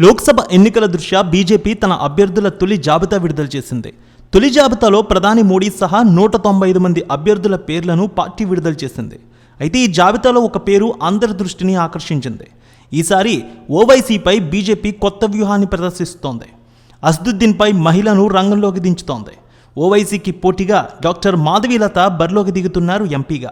లోక్సభ ఎన్నికల దృష్ట్యా బీజేపీ తన అభ్యర్థుల తొలి జాబితా విడుదల చేసింది. తొలి జాబితాలో ప్రధాని మోడీ సహా నూట తొంభై ఐదు మంది అభ్యర్థుల పేర్లను పార్టీ విడుదల చేసింది. అయితే ఈ జాబితాలో ఒక పేరు అందరి దృష్టిని ఆకర్షించింది. ఈసారి ఓవైసీపై బీజేపీ కొత్త వ్యూహాన్ని ప్రదర్శిస్తోంది. అసదుద్దీన్పై మహిళను రంగంలోకి దించుతోంది. ఓవైసీకి పోటీగా డాక్టర్ మాధవీలత బరిలోకి దిగుతున్నారు ఎంపీగా.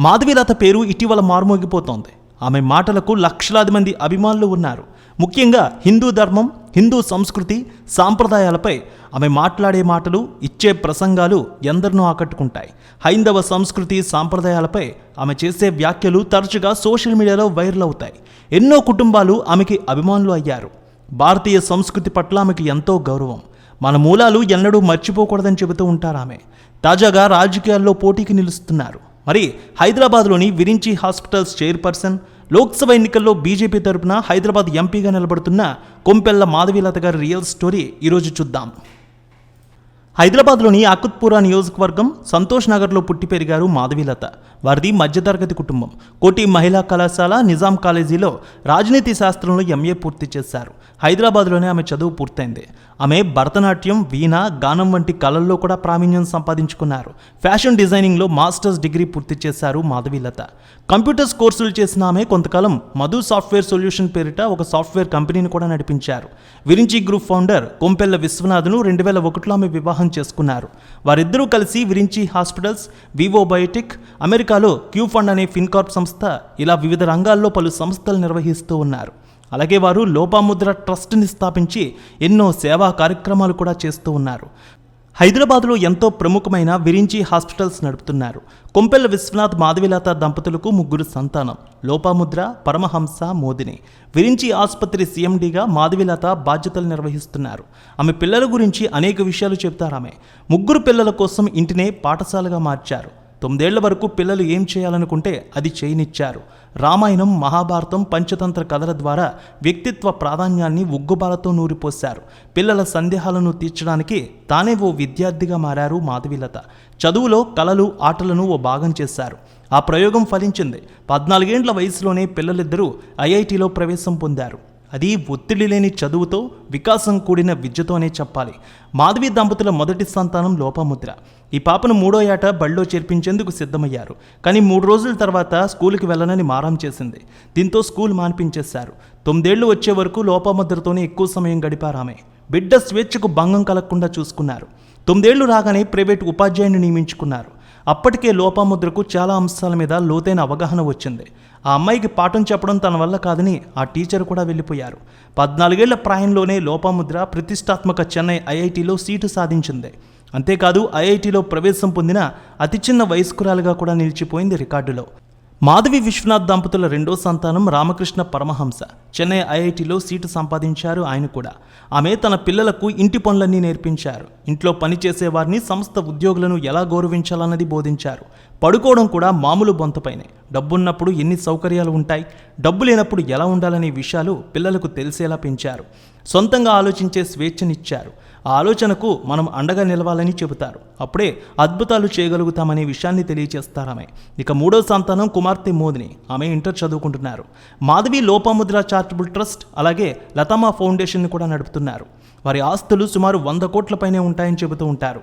మాధవీలత పేరు ఇటీవల మారుమోగిపోతోంది. ఆమె మాటలకు లక్షలాది మంది అభిమానులు ఉన్నారు. ముఖ్యంగా హిందూ ధర్మం హిందూ సంస్కృతి సాంప్రదాయాలపై ఆమె మాట్లాడే మాటలు ఇచ్చే ప్రసంగాలు ఎందరినో ఆకట్టుకుంటాయి. హైందవ సంస్కృతి సాంప్రదాయాలపై ఆమె చేసే వ్యాఖ్యలు తరచుగా సోషల్ మీడియాలో వైరల్ అవుతాయి. ఎన్నో కుటుంబాలు ఆమెకి అభిమానులు అయ్యారు. భారతీయ సంస్కృతి పట్ల ఆమెకు ఎంతో గౌరవం. మన మూలాలు ఎన్నడూ మర్చిపోకూడదని చెబుతూ ఉంటారు ఆమె. తాజాగా రాజకీయాల్లో పోటీకి నిలుస్తున్నారు. మరి హైదరాబాద్లోని విరించి హాస్పిటల్స్ చైర్పర్సన్ లోక్సభ ఎన్నికల్లో బీజేపీ తరపున హైదరాబాద్ ఎంపీగా నిలబడుతున్న కొంపెల్ల మాధవీలత గారి రియల్ స్టోరీ ఈరోజు చూద్దాం. హైదరాబాద్లోని అకుత్పురా నియోజకవర్గం సంతోష్ నగర్లో పుట్టి పెరిగారు మాధవీలత. వారిది మధ్యతరగతి కుటుంబం. కోటి మహిళా కళాశాల నిజాం కాలేజీలో రాజనీతి శాస్త్రంలో ఎంఏ పూర్తి చేశారు. హైదరాబాద్లోనే ఆమె చదువు పూర్తయింది. ఆమె భరతనాట్యం వీణ గానం వంటి కళల్లో కూడా ప్రావీణ్యం సంపాదించుకున్నారు. ఫ్యాషన్ డిజైనింగ్లో మాస్టర్స్ డిగ్రీ పూర్తి చేశారు మాధవీలత. కంప్యూటర్స్ కోర్సులు చేసిన ఆమె కొంతకాలం మధు సాఫ్ట్వేర్ సొల్యూషన్ పేరిట ఒక సాఫ్ట్వేర్ కంపెనీని కూడా నడిపించారు. విరించి గ్రూప్ ఫౌండర్ కొంపెల్ల విశ్వనాథ్ను రెండు వేల ఒకటిలో ఆమె వివాహం చేసుకున్నారు. వారిద్దరూ కలిసి విరించి హాస్పిటల్స్ వివో బయోటిక్ అమెరికాలో క్యూ ఫండ్ అనే ఫిన్కార్ప్ సంస్థ ఇలా వివిధ రంగాల్లో పలు సంస్థలు నిర్వహిస్తూ ఉన్నారు. అలాగే వారు లోపాముద్ర ట్రస్ట్ని స్థాపించి ఎన్నో సేవా కార్యక్రమాలు కూడా చేస్తూ ఉన్నారు. హైదరాబాద్లో ఎంతో ప్రముఖమైన విరించి హాస్పిటల్స్ నడుపుతున్నారు. కొంపెల్ల విశ్వనాథ్ మాధవిలత దంపతులకు ముగ్గురు సంతానం. లోపాముద్ర పరమహంస మోదిని. విరించి ఆసుపత్రి సీఎండీగా మాధవిలత బాధ్యతలు నిర్వహిస్తున్నారు. ఆమె పిల్లల గురించి అనేక విషయాలు చెబుతారు ఆమె. ముగ్గురు పిల్లల కోసం ఇంటినే పాఠశాలగా మార్చారు. తొమ్మిదేళ్ళ వరకు పిల్లలు ఏం చేయాలనుకుంటే అది చేయనిచ్చారు. రామాయణం మహాభారతం పంచతంత్ర కథల ద్వారా వ్యక్తిత్వ ప్రాధాన్యాన్ని ఉగ్గుబాలతో నూరిపోశారు. పిల్లల సందేహాలను తీర్చడానికి తానే ఓ విద్యార్థిగా మారారు మాధవీలత. చదువులో కళలు ఆటలను ఓ భాగం చేశారు. ఆ ప్రయోగం ఫలించింది. పద్నాలుగేండ్ల వయసులోనే పిల్లలిద్దరూ ఐఐటిలో ప్రవేశం పొందారు. అది ఒత్తిడి లేని చదువుతో వికాసం కూడిన విద్యతోనే చెప్పాలి. మాధవి దంపతుల మొదటి సంతానం లోపముద్ర. ఈ పాపను మూడో ఏట బడిలో చేర్పించేందుకు సిద్ధమయ్యారు. కానీ మూడు రోజుల తర్వాత స్కూల్కి వెళ్ళనని మారం చేసింది. దీంతో స్కూల్ మాన్పించేశారు. తొమ్మిదేళ్ళు వచ్చే వరకు లోపముద్రతోనే ఎక్కువ సమయం గడిపారామే బిడ్డ స్వేచ్ఛకు భంగం కలగకుండా చూసుకున్నారు. తొమ్మిదేళ్ళు రాగానే ప్రైవేట్ ఉపాధ్యాయుని నియమించుకున్నారు. అప్పటికే లోపాముద్రకు చాలా అంశాల మీద లోతైన అవగాహన వచ్చింది. ఆ అమ్మాయికి పాఠం చెప్పడం తన వల్ల కాదని ఆ టీచర్ కూడా వెళ్ళిపోయారు. పద్నాలుగేళ్ళ ప్రాయంలోనే లోపాముద్ర ప్రతిష్టాత్మక చెన్నై ఐఐటిలో సీటు సాధించింది. అంతేకాదు ఐఐటిలో ప్రవేశం పొందిన అతి చిన్న వయస్కురాలుగా కూడా నిలిచిపోయింది రికార్డులో. మాధవి విశ్వనాథ్ దంపతుల రెండో సంతానం రామకృష్ణ పరమహంస. చెన్నై ఐఐటిలో సీటు సంపాదించారు ఆయన కూడా. ఆమె తన పిల్లలకు ఇంటి పనులన్నీ నేర్పించారు. ఇంట్లో పనిచేసే వారిని సంస్థ ఉద్యోగులను ఎలా గౌరవించాలన్నది బోధించారు. పడుకోవడం కూడా మామూలు బొంతపైనే. డబ్బున్నప్పుడు ఎన్ని సౌకర్యాలు ఉంటాయి? డబ్బు లేనప్పుడు ఎలా ఉండాలనే విషయాలు పిల్లలకు తెలిసేలా పెంచారు. సొంతంగా ఆలోచించే స్వేచ్ఛనిచ్చారు. ఆ ఆలోచనకు మనం అండగా నిలవాలని చెబుతారు. అప్పుడే అద్భుతాలు చేయగలుగుతామనే విషయాన్ని తెలియజేస్తారు ఇక మూడో సంతానం కుమార్తె మోదిని. ఆమె ఇంటర్ చదువుకుంటున్నారు. మాధవి లోపాముద్ర చారిటబుల్ ట్రస్ట్ అలాగే లతమా ఫౌండేషన్ని కూడా నడుపుతున్నారు. వారి ఆస్తులు సుమారు వంద కోట్లపైనే ఉంటాయని చెబుతూ ఉంటారు.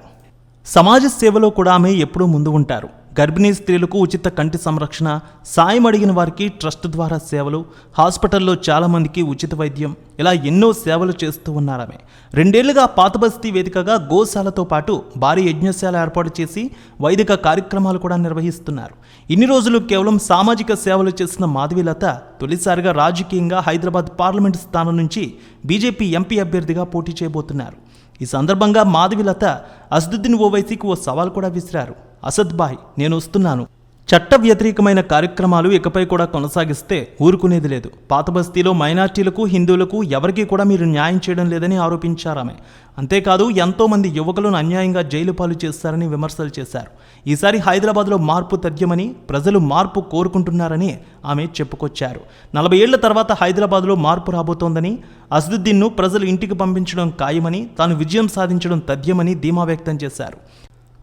సమాజ సేవలో కూడా ఆమె ఎప్పుడూ ముందు ఉంటారు. గర్భిణీ స్త్రీలకు ఉచిత కంటి సంరక్షణ సాయం అడిగిన వారికి ట్రస్ట్ ద్వారా సేవలు హాస్పిటల్లో చాలామందికి ఉచిత వైద్యం ఇలా ఎన్నో సేవలు చేస్తూ ఉన్నారామె. రెండేళ్ళుగా పాతబస్తీ వేదికగా గోశాలతో పాటు భారీ యజ్ఞశాల ఏర్పాటు చేసి వైదిక కార్యక్రమాలు కూడా నిర్వహిస్తున్నారు. ఇన్ని రోజులు కేవలం సామాజిక సేవలు చేసిన మాధవీలత తొలిసారిగా రాజకీయంగా హైదరాబాద్ పార్లమెంట్ స్థానం నుంచి బీజేపీ ఎంపీ అభ్యర్థిగా పోటీ చేయబోతున్నారు. ఈ సందర్భంగా మాధవిలత అసదుద్దీన్ ఓవైసీకి ఓ సవాల్ కూడా విసిరారు. అసద్ బాయ్ నేను వస్తున్నాను. చట్ట వ్యతిరేకమైన కార్యక్రమాలు ఇకపై కూడా కొనసాగిస్తే ఊరుకునేది లేదు. పాత బస్తీలో మైనార్టీలకు హిందువులకు ఎవరికీ కూడా మీరు న్యాయం చేయడం లేదని ఆరోపించారామె అంతేకాదు ఎంతోమంది యువకులను అన్యాయంగా జైలు పాలు చేస్తారని విమర్శలు చేశారు. ఈసారి హైదరాబాద్లో మార్పు తథ్యమని ప్రజలు మార్పు కోరుకుంటున్నారని ఆమె చెప్పుకొచ్చారు. నలభై ఏళ్ళ తర్వాత హైదరాబాద్లో మార్పు రాబోతోందని అసదుద్దీన్ను ప్రజలు ఇంటికి పంపించడం ఖాయమని తాను విజయం సాధించడం తథ్యమని ధీమా వ్యక్తం చేశారు.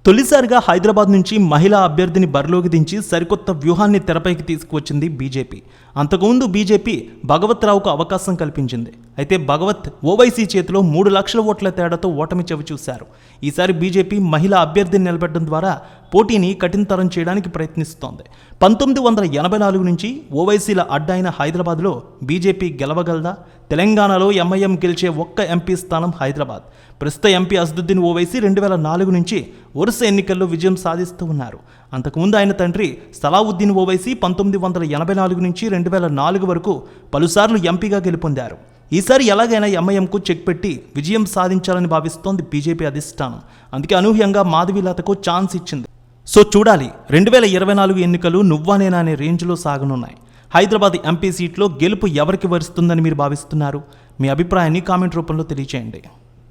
తొలిసారిగా హైదరాబాద్ నుంచి మహిళా అభ్యర్థిని బరిలోకి దించి సరికొత్త వ్యూహాన్ని తెరపైకి తీసుకువచ్చింది బీజేపీ. అంతకుముందు బీజేపీ భగవత్ రావుకు అవకాశం కల్పించింది. అయితే భగవత్ ఓవైసీ చేతిలో మూడు లక్షల ఓట్ల తేడాతో ఓటమి చవి చూశారు. ఈసారి బీజేపీ మహిళా అభ్యర్థిని నిలబెట్టడం ద్వారా పోటీని కఠినతరం చేయడానికి ప్రయత్నిస్తోంది. పంతొమ్మిది వందల ఎనభై నాలుగు నుంచి ఓవైసీల అడ్డైన హైదరాబాద్లో బీజేపీ గెలవగలదా? తెలంగాణలో ఎంఐఎం గెలిచే ఒక్క ఎంపీ స్థానం హైదరాబాద్. ప్రస్తుత ఎంపీ అసదుద్దీన్ ఓవైసీ రెండు వేల నాలుగు నుంచి వరుస ఎన్నికల్లో విజయం సాధిస్తూ ఉన్నారు. అంతకుముందు ఆయన తండ్రి సలావుద్దీన్ ఓవైసీ పంతొమ్మిది వందల ఎనభై నాలుగు నుంచి రెండు వేల నాలుగు వరకు పలుసార్లు ఎంపీగా గెలుపొందారు. ఈసారి ఎలాగైనా ఎంఐఎంకు చెక్ పెట్టి విజయం సాధించాలని భావిస్తోంది బీజేపీ అధిష్టానం. అందుకే అనూహ్యంగా మాధవీలతకు ఛాన్స్ ఇచ్చింది. సో చూడాలి రెండు వేల ఇరవై నాలుగు ఎన్నికలు నువ్వానేనా అనే రేంజ్లో సాగనున్నాయి. హైదరాబాద్ ఎంపీ సీట్లో గెలుపు ఎవరికి వరుస్తుందని మీరు భావిస్తున్నారు? మీ అభిప్రాయాన్ని కామెంట్ రూపంలో తెలియచేయండి.